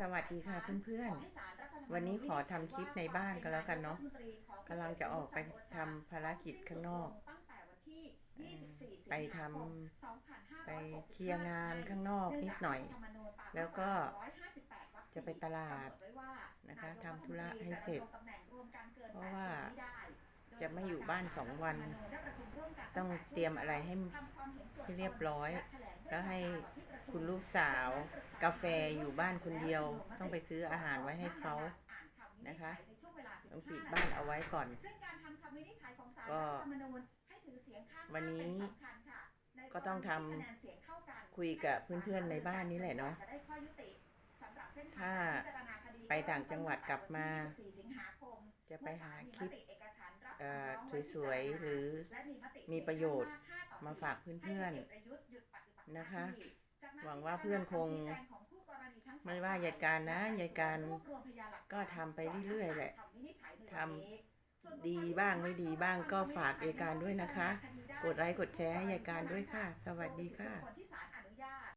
สวัสดีค่ะเพื่อนๆ วันนี้ขอทำคลิปในบ้านก็แล้วกันเนาะกำลังจะออกไปทำภารกิจข้างนอก ไปทำไปเคลียร์งานข้างนอกนิดหน่อย แล้วก็จะไปตลาดนะคะทำธุระให้เสร็จ เพราะว่าจะไม่อยู่บ้านสองวัน ต้องเตรียมอะไรให้ให้เรียบร้อย แล้วให้ คุณลูกสาว กาแฟอยู่บ้านคนเดียว ต้องไปซื้ออาหารไว้ให้เขานะคะต้องปิดบ้านเอาไว้ก่อนก็วันนี้ก็ต้องทำคุยกับเพื่อนๆในบ้านนี้แหละเนาะถ้าไปต่างจังหวัดกลับมา จะไปหาคลิปเอ่อสวยๆ หรือมีประโยชน์มาฝากเพื่อนๆนะคะ หวังว่าเพื่อนคงไม่ว่ายายการนะยายการก็ทำไปเรื่อยๆแหละทำดีบ้างไม่ดีบ้างก็ฝากยายการด้วยนะคะ กดไลค์กดแชร์ให้ยายการด้วยค่ะ สวัสดีค่ะคนที่ศาลอ